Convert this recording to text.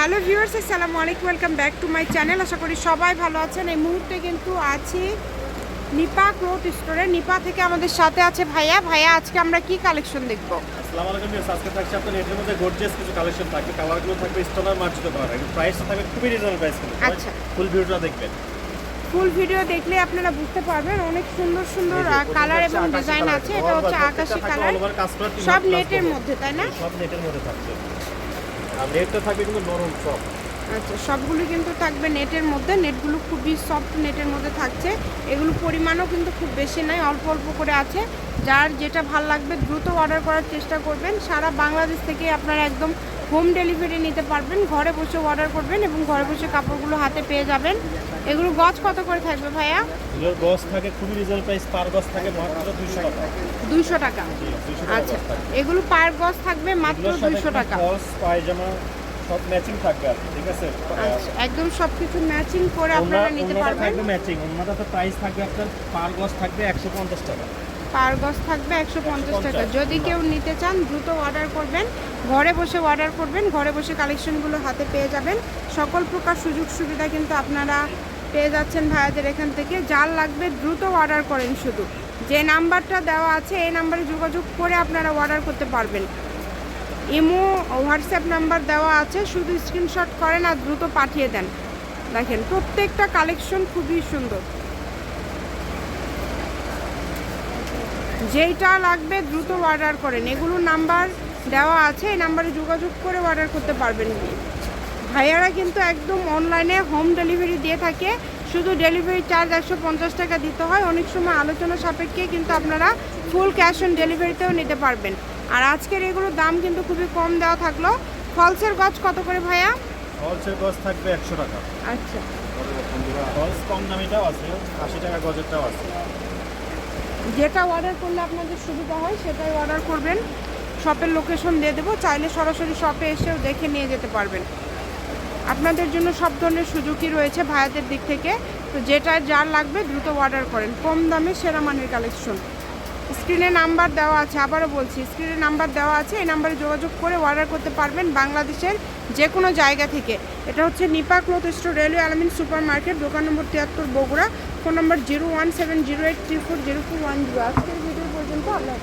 Hello viewers আসসালামু আলাইকুম welcome back to my channel. আশা করি সবাই ভালো আছেন। এই মুহূর্তে কিন্তু আছি নিপা ক্লোথ স্টোরে। নিপা থেকে আমাদের সাথে আছে ভাইয়া। ভাইয়া আজকে আমরা কি কালেকশন দেখব? আসসালামু আলাইকুম ভিউয়ার্স আজকে থাকছে আপনার এটার মধ্যে গর্জিয়াস কিছু কালেকশন থাকবে। কালারগুলো থাকবে স্টোনার মার্জিত করা এবং প্রাইসটা থাকবে খুবই রিজনেবল প্রাইস আচ্ছা। ফুল ভিডিওটা দেখবেন। ফুল ভিডিও দেখলে আপনারা বুঝতে পারবেন অনেক সুন্দর সুন্দর কালার এবং ডিজাইন আছে। এটা হচ্ছে আকাশি কালার সব নেটের মধ্যে তাই না? সব নেটের মধ্যে থাকছে আর রেটটা থাকবে কিন্তু নরম সব আচ্ছা সবগুলো কিন্তু থাকবে নেটের মধ্যে। নেটগুলো খুবই সফট নেটের মধ্যে থাকছে। এগুলো পরিমাণও কিন্তু খুব বেশি নাই অল্প অল্প করে আছে। যার যেটা ভালো লাগবে দ্রুত অর্ডার করার চেষ্টা করবেন। সারা বাংলাদেশ থেকে আপনারা একদম হোম ডেলিভারি নিতে পারবেন। ঘরে বসে অর্ডার করবেন এবং ঘরে বসে কাপড়গুলো হাতে পেয়ে যাবেন। এগুলো গজ কত করে থাকবে ভাইয়া? এগুলোর গজ থাকে খুবই রিজনেবল প্রাইস পার গজ থাকে মাত্র দুইশো টাকা। দুইশো টাকা। জি, 200 টাকা আচ্ছা এগুলো পার গজ থাকবে মাত্র এগুলোর সাথে দুইশো কিন্তু টাকা। গজ পায়জামা সব ম্যাচিং থাকবে ঠিক আছে? আচ্ছা একদম সব কিছু ম্যাচিং করে আপনারা নিতে পারবেন। থাকবে ম্যাচিং ওনাটা তো প্রাইস থাকবে আপনার পার গজ থাকবে একশো পঞ্চাশ টাকা। পার গজ থাকবে একশো পঞ্চাশ টাকা। যদি কেউ নিতে চান দ্রুত অর্ডার করবেন। ঘরে বসে অর্ডার করবেন ঘরে বসে কালেকশনগুলো হাতে পেয়ে যাবেন। সকল প্রকার সুযোগ সুবিধা কিন্তু আপনারা পেয়ে যাচ্ছেন ভাইয়াদের এখান থেকে। যার লাগবে দ্রুত অর্ডার করেন শুধু। যে নাম্বারটা দেওয়া আছে এই নাম্বারে যোগাযোগ করে আপনারা অর্ডার করতে পারবেন। ইমো, হোয়াটসঅ্যাপ নাম্বার দেওয়া আছে, শুধু স্ক্রিনশট করেন আর দ্রুত পাঠিয়ে দেন। দেখেন, প্রত্যেকটা কালেকশন খুবই সুন্দর। যেইটা লাগবে দ্রুত অর্ডার করেন। এগুলো নাম্বার দেওয়া আছে, এই নাম্বারে যোগাযোগ করে অর্ডার করতে পারবেন ভাইয়ারা কিন্তু একদম অনলাইনে হোম ডেলিভারি দিয়ে থাকে। শুধু ডেলিভারি চার্জ একশো পঞ্চাশ টাকা দিতে হয়। অনেক সময় আলোচনা সাপেক্ষে কিন্তু আপনারা ফুল ক্যাশ অন ডেলিভারিতেও নিতে পারবেন। আর আজকের এগুলোর দাম কিন্তু খুবই কম দেওয়া থাকল। ফলসের গজ কত করে ভাইয়া? ফলসের গজ থাকবে একশো টাকা। আচ্ছা। হলস কম দামিটাও আছে আশি টাকা গজেরটাও আছে। যেটা অর্ডার করলে আপনাদের সুবিধা হয় সেটাই অর্ডার করবেন। শপের লোকেশন দিয়ে দেবো চাইলে সরাসরি শপে এসেও দেখে নিয়ে যেতে পারবেন। আপনাদের জন্য সব ধরনের সুযোগই রয়েছে ভাইয়াদের দিক থেকে। তো যেটা যার লাগবে দ্রুত অর্ডার করেন। কম দামে সেরা মানের কালেকশন স্ক্রিনে নাম্বার দেওয়া আছে, আবারও বলছি, স্ক্রিনে নাম্বার দেওয়া আছে, এই নাম্বারে যোগাযোগ করে অর্ডার করতে পারবেন বাংলাদেশের যে কোনো জায়গা থেকে। এটা হচ্ছে Nipa cloth store, railway Almin super market দোকান নম্বর তিয়াত্তর, Bogura, phone number zero one seven zero eight three four zero four one zero. আজকের ভিডিও পর্যন্ত আল্লাহ